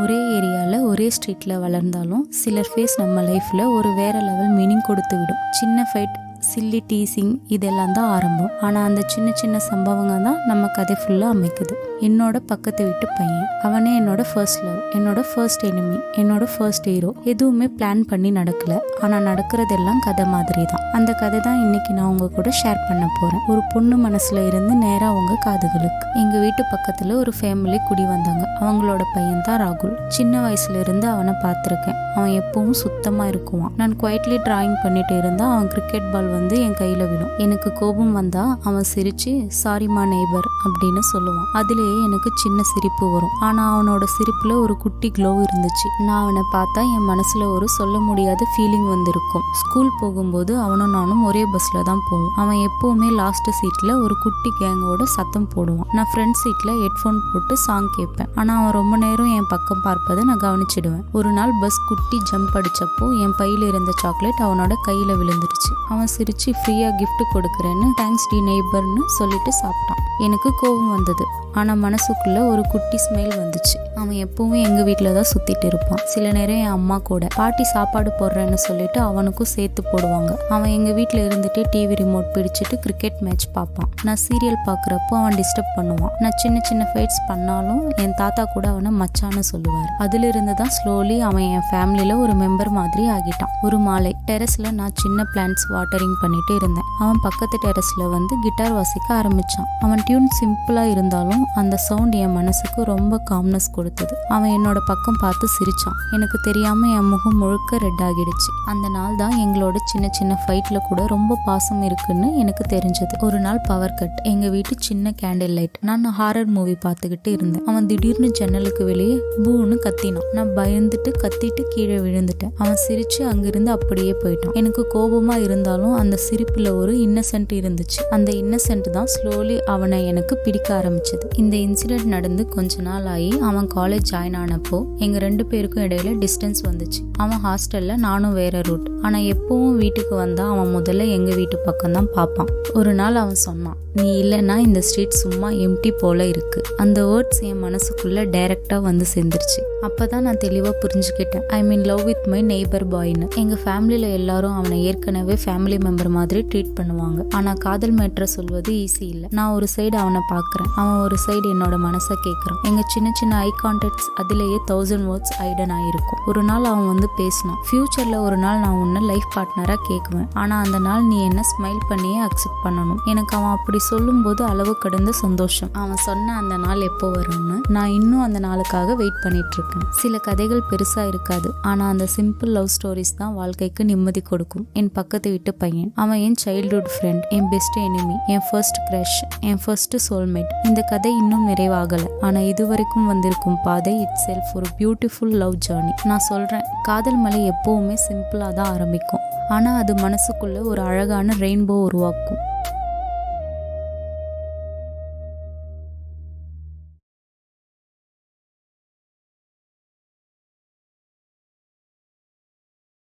ஒரே ஏரியாவில் ஒரே ஸ்ட்ரீட்டில் வளர்ந்தாலும் சிலர் ஃபேஸ் நம்ம லைஃப்பில் ஒரு வேற லெவல் மீனிங் கொடுத்து விடும். சின்ன ஃபைட் சில்லி டீசிங் இதெல்லாம் தான் ஆரம்பம். ஆனால் அந்த சின்ன சின்ன சம்பவங்கள் தான் நம்ம கதை ஃபுல்லாக அமைக்குது. என்னோட பக்கத்து வீட்டு பையன். அவனே என்னோட ஃபர்ஸ்ட் லவ் என்னோட ஃபர்ஸ்ட் எனிமி என்னோட ஃபர்ஸ்ட் ஹீரோ எதுவுமே பிளான் பண்ணி நடக்கல. ஆனால் நடக்கிறதெல்லாம் கதை மாதிரி தான் அந்த கதை தான் இன்னைக்கு நான் உங்க கூட ஷேர் பண்ண போறேன். ஒரு பொண்ணு மனசுல இருந்து நேராக உங்க காதுகளுக்கு. எங்க வீட்டு பக்கத்துல ஒரு ஃபேமிலி குடி வந்தாங்க. அவங்களோட பையன் தான் ராகுல். சின்ன வயசுல இருந்து அவனை பார்த்துருக்கேன். அவன் எப்பவும் சுத்தமா இருக்குவான். நான் குவைட்லி டிராயிங் பண்ணிட்டு இருந்தா அவன் கிரிக்கெட் பால் வந்து என் கையில விழும். எனக்கு கோபம் வந்தா அவன் சிரிச்சு சாரிமா நெய்பர் அப்படின்னு சொல்லுவான். அதுலேயே எனக்கு சின்ன சிரிப்பு வரும். ஆனா அவனோட சிரிப்புல ஒரு குட்டி க்ளோ இருந்துச்சு. நான் அவனை பார்த்தா என் மனசுல ஒரு சொல்ல முடியாத ஃபீலிங் வந்திருக்கும். ஸ்கூல் போகும்போது அவனும் நானும் ஒரே பஸ்ல தான் போவோம். அவன் எப்பவுமே லாஸ்ட் சீட்ல ஒரு குட்டி கேங்கோட சத்தம் போடுவான். நான் ஃப்ரண்ட் சீட்ல ஹெட்ஃபோன் போட்டு சாங் கேட்பேன். ஆனா அவன் ரொம்ப நேரம் என் பக்கம் பார்ப்பதை நான் கவனிச்சிடுவேன். ஒரு நாள் பஸ் குட்டி ஜம்ப் அடிச்சப்போ என் பையில இருந்த சாக்லேட் அவனோட கையில விழுந்துருச்சு. அவன் சிரிச்சு ஃப்ரீயா கிஃப்ட் கொடுக்குறேன்னு தேங்க்ஸ் டி நெய்பர்னு சொல்லிட்டு சாப்பிட்டான். எனக்கு கோபம் வந்தது. ஆனா மனசுக்குள்ள ஒரு குட்டி ஸ்மைல் வந்துச்சு. அவன் எப்பவுமே எங்கள் வீட்டில் தான் சுற்றிட்டு இருப்பான். சில நேரம் என் அம்மா கூட பாட்டி சாப்பாடு போடுறேன்னு சொல்லிட்டு அவனுக்கும் சேர்த்து போடுவாங்க. அவன் எங்கள் வீட்டில் இருந்துட்டு டிவி ரிமோட் பிடிச்சிட்டு கிரிக்கெட் மேட்ச் பார்ப்பான். நான் சீரியல் பார்க்குறப்போ அவன் டிஸ்டர்ப் பண்ணுவான். நான் சின்ன சின்ன ஃபைட்ஸ் பண்ணாலும் என் தாத்தா கூட அவனை மச்சான்னு சொல்லுவார். அதிலிருந்து தான் ஸ்லோலி அவன் என் ஃபேமிலியில் ஒரு மெம்பர் மாதிரி ஆகிட்டான். ஒரு மாலை டெரஸில் நான் சின்ன பிளான்ட்ஸ் வாட்டரிங் பண்ணிட்டு இருந்தேன். அவன் பக்கத்து டெரஸில் வந்து கிட்டார் வாசிக்க ஆரம்பித்தான் அவன் டியூன் சிம்பிளாக இருந்தாலும் அந்த சவுண்ட் என் மனசுக்கு ரொம்ப காம்னஸ் கொடுத்தது. அவன் என்னோட பக்கம் பார்த்து சிரிச்சான். எனக்கு தெரியாம என் முகம் முழுக்க ரெட் ஆகிடுச்சு. அந்த நாள் தான் எங்களோட சின்ன சின்ன ஃபைட்ல கூட ரொம்ப பாசம் இருக்குன்னு எனக்கு தெரிஞ்சது. ஒரு நாள் பவர் கட் எங்க வீட்டு சின்ன கேண்டில் லைட் நான் ஹாரர் மூவி பார்த்துக்கிட்டு இருந்தேன். அவன் திடீர்னு ஜன்னலுக்கு வெளியே பூன்னு கத்தினான். நான் பயந்துட்டு கத்திட்டு கீழே விழுந்துட்டேன். அவன் சிரிச்சு அங்கிருந்து அப்படியே போயிட்டான். எனக்கு கோபமா இருந்தாலும் அந்த சிரிப்புல ஒரு இன்னசென்ட் இருந்துச்சு. அந்த இன்னசென்ட் தான் ஸ்லோலி அவனை எனக்கு பிடிக்க ஆரம்பிச்சது. இந்த இன்சிடென்ட் நடந்து கொஞ்ச நாள் ஆகி அவன் காலேஜ் ஜாயின் ஆனப்போ எங்க ரெண்டு பேருக்கும் இடையில டிஸ்டன்ஸ் வந்துச்சு. அவன் ஹாஸ்டல்ல நானும் வேற ரூட் ஆனா எப்பவும் வீட்டுக்கு வந்தா அவன் முதல்ல எங்க வீட்டு பக்கம் தான் பார்ப்பான். ஒரு நாள் அவன் சொன்னான் நீ இல்லைன்னா இந்த ஸ்ட்ரீட் சும்மா எம்டி போல இருக்கு. அந்த வேர்ட்ஸ் என் மனசுக்குள்ள டைரக்டா வந்து சேர்ந்துருச்சு. அப்பதான் நான் தெளிவா புரிஞ்சுக்கிட்டேன். I mean love with my neighbour பாய்னு எங்க ஃபேமிலியில எல்லாரும் அவனை ஏற்கனவே ஃபேமிலி மெம்பர் மாதிரி ட்ரீட் பண்ணுவாங்க. ஆனா காதல் மேட்ரை சொல்வது ஈஸி இல்லை. நான் ஒரு சைடு அவனை பார்க்குறேன். அவன் ஒரு சைடு என்னோட மனசை கேட்கறான் எங்க சின்ன சின்ன ஐ கான்டாக்ட்ஸ் அதிலேயே தௌசண்ட் வேர்ட்ஸ் ஐடன் ஆயிருக்கும். ஒரு நாள் அவன் வந்து பேசினான். ஃபியூச்சர்ல ஒரு நாள் நான் உன்னை லைஃப் பார்ட்னரா கேட்குவேன் ஆனா அந்த நாள் நீ என்ன ஸ்மைல் பண்ணியே அக்செப்ட் பண்ணணும். எனக்கு அவன் அப்படி சொல்லும்போது அளவு கடந்த சந்தோஷம். அவன் சொன்ன அந்த நாள் எப்போ வரும்னு நான் இன்னும் அந்த நாளுக்காக வெயிட் பண்ணிட்டு இருக்கேன். சில கதைகள் பெருசா இருக்காது. ஆனா அந்த சிம்பிள் லவ் ஸ்டோரிஸ் தான் வாழ்க்கைக்கு நிம்மதி கொடுக்கும். என் பக்கத்து வீட்டு பையன் அவன் என் சைல்ட்ஹுட் ஃப்ரெண்ட் என் பெஸ்ட் எனிமி என் ஃபர்ஸ்ட் க்ரஷ் என் ஃபர்ஸ்ட் சோல்மேட் இந்த கதை இன்னும் நிறைவாகல. ஆனா இதுவரைக்கும் வந்திருக்கும் பாதை இட் செல்ஃப் ஒரு பியூட்டிஃபுல் லவ் ஜேர்னி நான் சொல்கிறேன் காதல் மலை எப்போவுமே சிம்பிளாக தான் ஆரம்பிக்கும். ஆனால் அது மனசுக்குள்ளே ஒரு அழகான ரெயின்போ உருவாக்கும்.